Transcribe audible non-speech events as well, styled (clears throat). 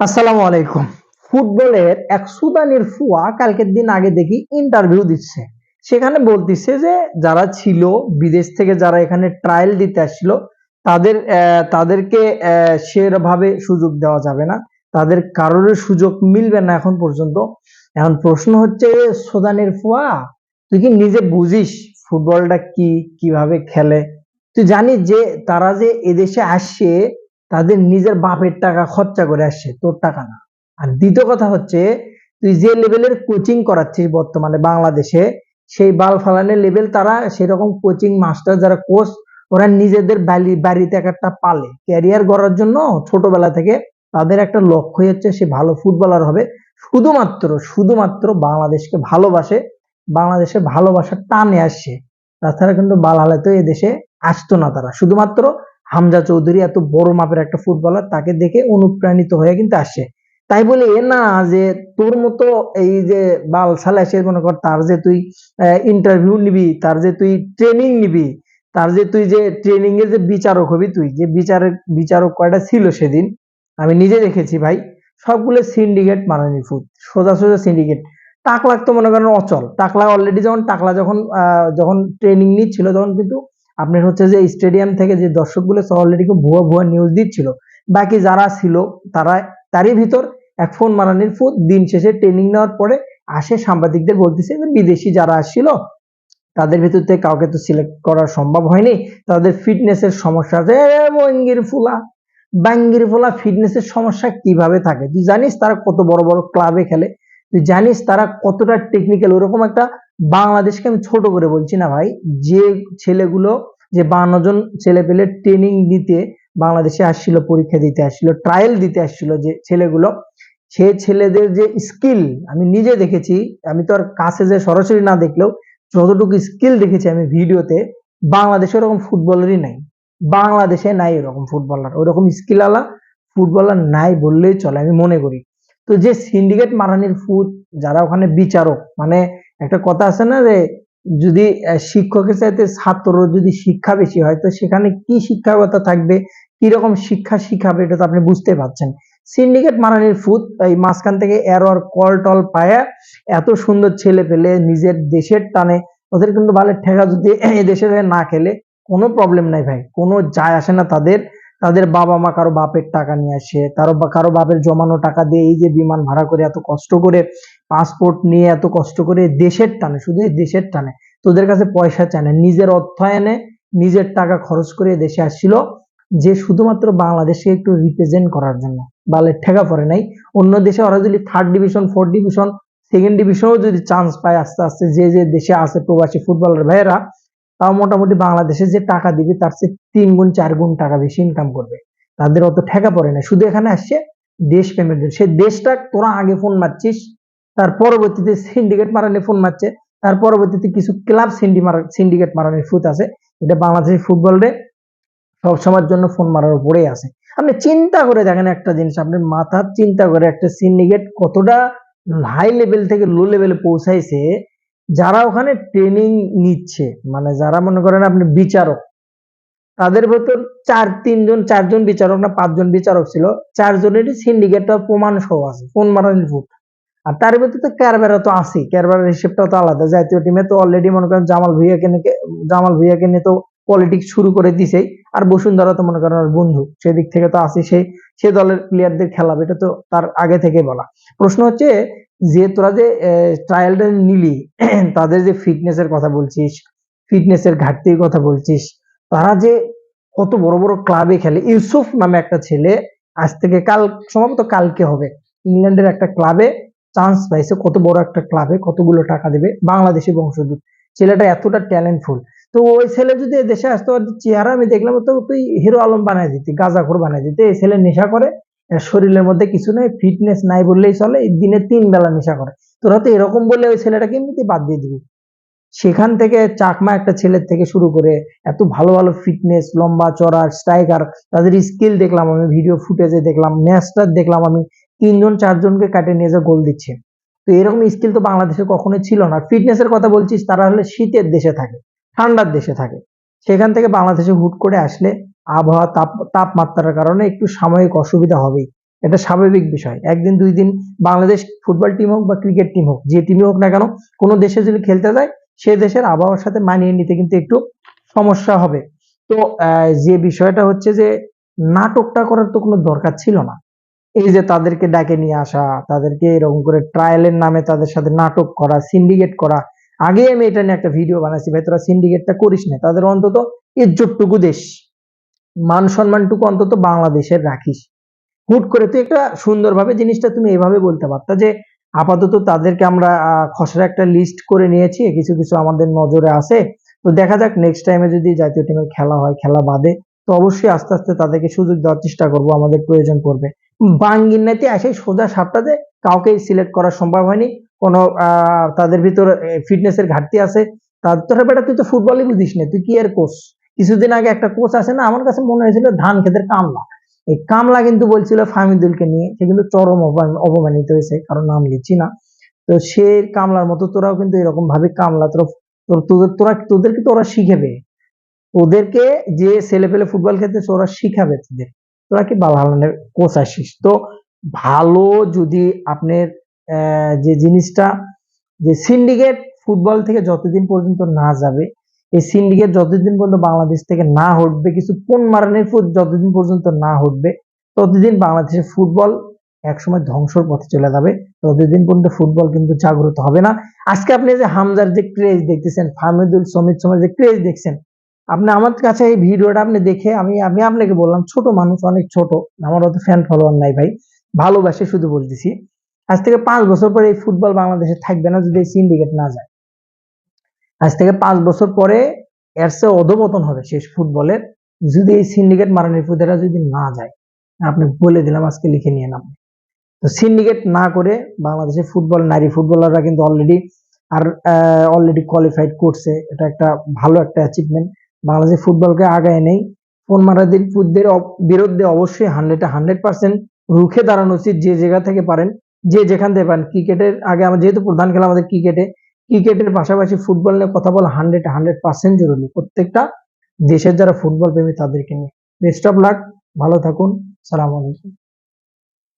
আসসালামু আলাইকুম। ফুটবলের এক সুদানের ফুয়া কালকের দিন আগে দেখি ইন্টারভিউ দিচ্ছে। সেখানে বলতিছে যে, যারা ছিল, বিদেশ থেকে যারা এখানে ট্রায়াল দিতে আসছিল, তাদের তাদেরকে সেভাবে সুযোগ দেওয়া যাবে না। তাদের কারোর সুযোগ মিলবে না এখন পর্যন্ত। এখন প্রশ্ন হচ্ছে, সুদানের ফুয়া, তুই কি নিজে বুঝিস ফুটবলটা কি, কীভাবে খেলে? তুই জানিস যে, তারা যে এদেশে আসছে তাদের নিজের বাপের টাকা খরচা করে আসছে, তোর টাকা না। আর দ্বিতীয় কথা হচ্ছে, তুই যে লেভেলের কোচিং করাচ্ছিস বর্তমানে বাংলাদেশে, সেই বাল ফালানের লেভেল তারা সেরকম কোচিং মাস্টার যারা কোচ ওরা নিজেদের বাড়িতে এক একটা পালে। ক্যারিয়ার গড়ার জন্য ছোটবেলা থেকে তাদের একটা লক্ষ্য হচ্ছে সে ভালো ফুটবলার হবে। শুধুমাত্র শুধুমাত্র বাংলাদেশকে ভালোবাসে, বাংলাদেশে ভালোবাসার টানে আসছে। তাছাড়া কিন্তু বালালাতেও এদেশে আসতো না তারা। শুধুমাত্র হামজা চৌধুরী এত বড় মাপের একটা ফুটবলার, তাকে দেখে অনুপ্রাণিত হয়ে কিন্তু আসে। তাই বলে এ না যে তোর মতো এই যে বাল সালা এসে মনে কর, তার যে তুই ইন্টারভিউ নিবি, তার যে তুই ট্রেনিং নিবি, তার যে তুই যে ট্রেনিং এর যে বিচারক হবি তুই, যে বিচারক বিচারক কয়টা ছিল সেদিন, আমি নিজে দেখেছি ভাই, সবগুলো সিন্ডিকেট মারানি ফুট, সোজা সোজা সিন্ডিকেট টাকলাক তো মনে করেন অচল, টাকলা অলরেডি যখন, টাকলা যখন যখন ট্রেনিং নিচ্ছিল তখন কিন্তু আপনার হচ্ছে যে স্টেডিয়াম থেকে যে দর্শকগুলো অলরেডি ভুয়া ভুয়া নিউজ দিচ্ছিল, বাকি যারা ছিল তারা, তারই ভিতর এক ফোন মারানির ফুট দিন শেষে ট্রেনিং নেওয়ার পরে আসে সাংবাদিকদের বলতেছে যে বিদেশি যারা আসছিল, তাদের ভিতর থেকে কাউকে তো সিলেক্ট করা সম্ভব হয়নি। তাদের ফিটনেসের সমস্যা আছে। বঙ্গির ফুলা, বাঙ্গির ফুলা ফিটনেসের সমস্যা কীভাবে থাকে? তুই জানিস তারা কত বড় বড় ক্লাবে খেলে, তুই জানিস তারা কতটা টেকনিক্যাল ওরকম একটা বাংলাদেশকে আমি ছোট করে বলছি না ভাই, যে ছেলেগুলো, যে বান্ন জন ছেলে পেলে ট্রেনিং দিতে বাংলাদেশে আসছিল, পরীক্ষা দিতে আসছিল ট্রায়াল দিতে আসছিল যে ছেলেগুলো, সে ছেলেদের যে স্কিল আমি নিজে দেখেছি, আমি তো আর কাছে যে সরাসরি না দেখলেও যতটুকু স্কিল দেখেছি আমি ভিডিওতে, বাংলাদেশে ওরকম ফুটবলারই নাই। বাংলাদেশে নাই এরকম ফুটবলার, ওরকম স্কিল আলা ফুটবলার নাই বললেই চলে, আমি মনে করি। তো যে সিন্ডিকেট মারানির ফুট যারা ওখানে বিচারক মানে একটা কথা আছে না যে, যদি শিক্ষকের চাইতে ছাত্র যদি শিক্ষা বেশি হয়, তো সেখানে কি শিক্ষাগতা থাকবে? কি রকম শিক্ষা শিখাবে? এটা তো আপনি বুঝতে পারছেন। সিন্ডিকেট মারানির ফুট, এই মাঝখান থেকে এরর কল টল পায়া এত সুন্দর ছেলে পেলে, নিজের দেশের টানে, ওদের কিন্তু ভালো ঠেকা যদি দেশের না খেলে, কোনো প্রবলেম নাই ভাই। কোনো যায় আসে না তাদের। তাদের বাবা মা কারও বাপের টাকা নিয়ে আসে বা, কারও বাপের জমানো টাকা দিয়ে এই যে বিমান ভাড়া করে এত কষ্ট করে পাসপোর্ট নিয়ে এত কষ্ট করে দেশের টানে, শুধু দেশের টানে, তোদের কাছে পয়সা চায় না। নিজের অর্থায়নে নিজের টাকা খরচ করে দেশে আসছিল, যে শুধুমাত্র বাংলাদেশকে একটু রিপ্রেজেন্ট করার জন্য। বালের ঠেকা পড়ে নাই। অন্য দেশে ওরা যদি third division fourth division second ডিভিশনেও যদি চান্স পায় আস্তে আস্তে, যে যে দেশে আছে প্রবাসী ফুটবলার ভাইয়েরা, তাও মোটামুটি বাংলাদেশে যে টাকা দিবে, তার চেয়ে তিন গুণ, চার গুণ টাকা বেশি ইনকাম করবে। তাদের অত ঠেকা পড়ে না শুধু এখানে আসছে দেশ প্রেমের জন্য সে দেশটা তোরা আগে ফোন মারছিস তার পরবর্তীতে সিন্ডিকেট মারানি ফোন মারছে। তার পরবর্তীতে কিছু ক্লাব সিন্ডি মারা সিন্ডিকেট মারানির ফুট আছে। এটা বাংলাদেশের ফুটবলে সবসময়ের জন্য ফোন মারার উপরেই আছে। আপনি চিন্তা করে দেখেন একটা জিনিস আপনি মাথার চিন্তা করে একটা সিন্ডিকেট কতটা হাই লেভেল থেকে লো লেভেলে পৌঁছাইছে, যারা ওখানে ট্রেনিং নিচ্ছে। মানে যারা মনে করেন আপনি বিচারক, তাদের ভেতর চার, তিনজন, চারজন বিচারক না, পাঁচজন বিচারক ছিল। চারজনেরই সিন্ডিকেটটা প্রমাণ সহ আছে ফোন মারানির ফুট আর তার ভিতরে তো ক্যারবেরা তো আছেই ক্যারবেরার হিসেবটা তো আলাদা। জাতীয় টিমে তো অলরেডি মনে করেন জামাল ভুইয়াকে জামাল ভুইয়াকে নিয়ে তো পলিটিক্স শুরু করে দিছেই। আর বসুন্ধরা তো মনে করেন বন্ধু, সেদিক থেকে তো আসি সেই সে দলের প্লেয়ারদের খেলাবে এটা তো তার আগে থেকে বলা। প্রশ্ন হচ্ছে যে তোরা যে ট্রায়ালটা নিলি, (clears throat) তাদের যে ফিটনেসের কথা বলছিস ফিটনেসের ঘাটতির কথা বলছিস, তারা যে কত বড় বড় ক্লাবে খেলে, ইউসুফ নামে একটা ছেলে, আজ থেকে কাল, সম্ভবত কালকে হবে, ইংল্যান্ডের একটা ক্লাবে চান্স পাইছে কত বড় একটা ক্লাবে কতগুলো টাকা দেবে বাংলাদেশি বংশোদ্ভূত। ছেলেটা এতটা ট্যালেন্টফুল তো ওই ছেলে যদি দেশে আসতো চেহারা আমি দেখলাম তো তুই হিরো আলম বানাই দিতি, গাঁজাখোর বানাই দিতি। এই ছেলে নেশা করে শরীরের মধ্যে কিছু নেই ফিটনেস নাই বললেই চলে দিনে তিন বেলা নেশা করে। তোরা তো এরকম বলে ওই ছেলেটাকে এমনিতে বাদ দিয়ে দিবি। সেখান থেকে চাকমা একটা ছেলের থেকে শুরু করে এত ভালো ভালো ফিটনেস লম্বা চড়া স্ট্রাইকার তাদের স্কিল দেখলাম আমি ভিডিও ফুটেজে দেখলাম ম্যাচটা দেখলাম আমি তিনজন, চারজনকে কাটে নিয়ে যে গোল দিচ্ছে। তো এরকম স্কিল তো বাংলাদেশে কখনোই ছিল না। ফিটনেসের কথা বলছিস, তারা হলে শীতের দেশে থাকে, ঠান্ডার দেশে থাকে। সেখান থেকে বাংলাদেশে হুট করে আসলে আবহাওয়া, তাপ, তাপমাত্রার কারণে একটু সাময়িক অসুবিধা হবেই। এটা স্বাভাবিক বিষয়। একদিন, দুই দিন বাংলাদেশ ফুটবল টিম হোক বা ক্রিকেট টিম হোক, যে টিমই হোক না কেন, কোনো দেশে যদি খেলতে যায়, সে দেশের আবহাওয়ার সাথে মানিয়ে নিতে কিন্তু একটু সমস্যা হবে। তো যে বিষয়টা হচ্ছে যে, নাটকটা করার তো কোনো দরকার ছিল না। এই যে তাদেরকে ডাকে নিয়ে আসা, তাদেরকে এরকম করে ট্রায়ালের নামে তাদের সাথে নাটক করা সিন্ডিকেট করা। আগে আমি এটা নিয়ে একটা ভিডিও বানাইছি, ভাই, তোরা সিন্ডিকেটটা করিস না, তাদের অন্তত ইজ্জতটুকু দেশ মান সম্মানটুকু অন্তত বাংলাদেশের রাখিস। হুট করে তুই একটা সুন্দরভাবে জিনিসটা তুমি এভাবে বলতে পারতা যে, আপাতত তাদেরকে আমরা খসড়া একটা লিস্ট করে নিয়েছি, কিছু কিছু আমাদের নজরে আছে। তো দেখা যাক নেক্সট টাইমে যদি জাতীয় টিমের খেলা হয়, খেলা বাদে, তো অবশ্যই আস্তে আস্তে তাদেরকে সুযোগ দেওয়ার চেষ্টা করব, আমাদের প্রয়োজন পড়বে। বাঙ্গিনাতে এসে সোজা সাপটাতে কাউকে সিলেক্ট করা সম্ভব হয়নি। কোনো তাদের ভিতরে ফিটনেসের ঘাটতি আছে। তার তোর বেটা, তুই তো ফুটবলই বুঝিস না তুই কি এর কোচ কিছুদিন আগে একটা কোচ আছে না, আমার কাছে মনে হয়েছিল ধান খেতের কামলা। এই কামলা কিন্তু বলছিল ফাহমিদুলকে নিয়ে। সে কিন্তু চরম অপমান- অপমানিত হয়েছে কারণ নাম লিখছি না। তো সে কামলার মতো তোরাও কিন্তু এরকম ভাবে কামলা, তোরা, তোর- তোদের, তোরা, তোদেরকে তো ওরা শিখাবে। ওদেরকে যে ছেলে পেলে ফুটবল খেলতেছে, ওরা শিখাবে তোদের। তোরা কি বালহালানের কোচ আসিস? তো ভালো যদি আপনার যে জিনিসটা, যে সিন্ডিকেট ফুটবল থেকে যতদিন পর্যন্ত না যাবে, এই সিন্ডিকেট যতদিন পর্যন্ত বাংলাদেশ থেকে না হটবে, কিছু কোন মারানের ফুট যতদিন পর্যন্ত না হটবে, ততদিন বাংলাদেশের ফুটবল একসময় ধ্বংসর পথে চলে যাবে, ততদিন পর্যন্ত ফুটবল কিন্তু জাগ্রত হবে না। আজকে আপনি যে হামজার যে ক্রেজ দেখতেছেন, ফাহমিদুল সমিত সময় যে ক্রেজ দেখছেন আপনি আমার কাছে এই ভিডিওটা আপনি দেখে আমি আমি আপনাকে বললাম, ছোট মানুষ অনেক ছোট। আমার অত ফ্যান ফলোয়ার নাই ভাই। ভালোবাসে শুধু বলতেছি। আজ থেকে পাঁচ বছর পরে এই ফুটবল বাংলাদেশে থাকবে না যদি এই সিন্ডিকেট না যায়। আজ থেকে পাঁচ বছর পরে এর চেয়ে অধপতন হবে শেষ ফুটবলের যদি এই সিন্ডিকেট মারানির ফুদেরা যদি না যায়, আপনি বলে দিলাম, আজকে লিখে নিয়ে নাম তো সিন্ডিকেট না করে বাংলাদেশের ফুটবল নারী ফুটবলাররা কিন্তু অলরেডি আর অলরেডি কোয়ালিফাইড করছে। এটা একটা ভালো একটা অ্যাচিভমেন্ট বাংলাদেশের ফুটবলকে আগায় নেই। ফোন মারাদের বিরুদ্ধে অবশ্যই হান্ড্রেড হান্ড্রেড পার্সেন্ট রুখে দাঁড়ানো উচিত যে জায়গা থেকে পারেন, যে যেখান থেকে পারেন। ক্রিকেটের আগে আমার যেহেতু প্রধান খেলা আমাদের ক্রিকেটে, ক্রিকেটের পাশাপাশি ফুটবল নিয়ে কথা বলা হান্ড্রেড হান্ড্রেড পার্সেন্ট জরুরি। প্রত্যেকটা দেশের যারা ফুটবল প্রেমী তাদেরকে নিয়ে। বেস্ট অফ লাক ভালো থাকুন, সালাম আলাইকুম।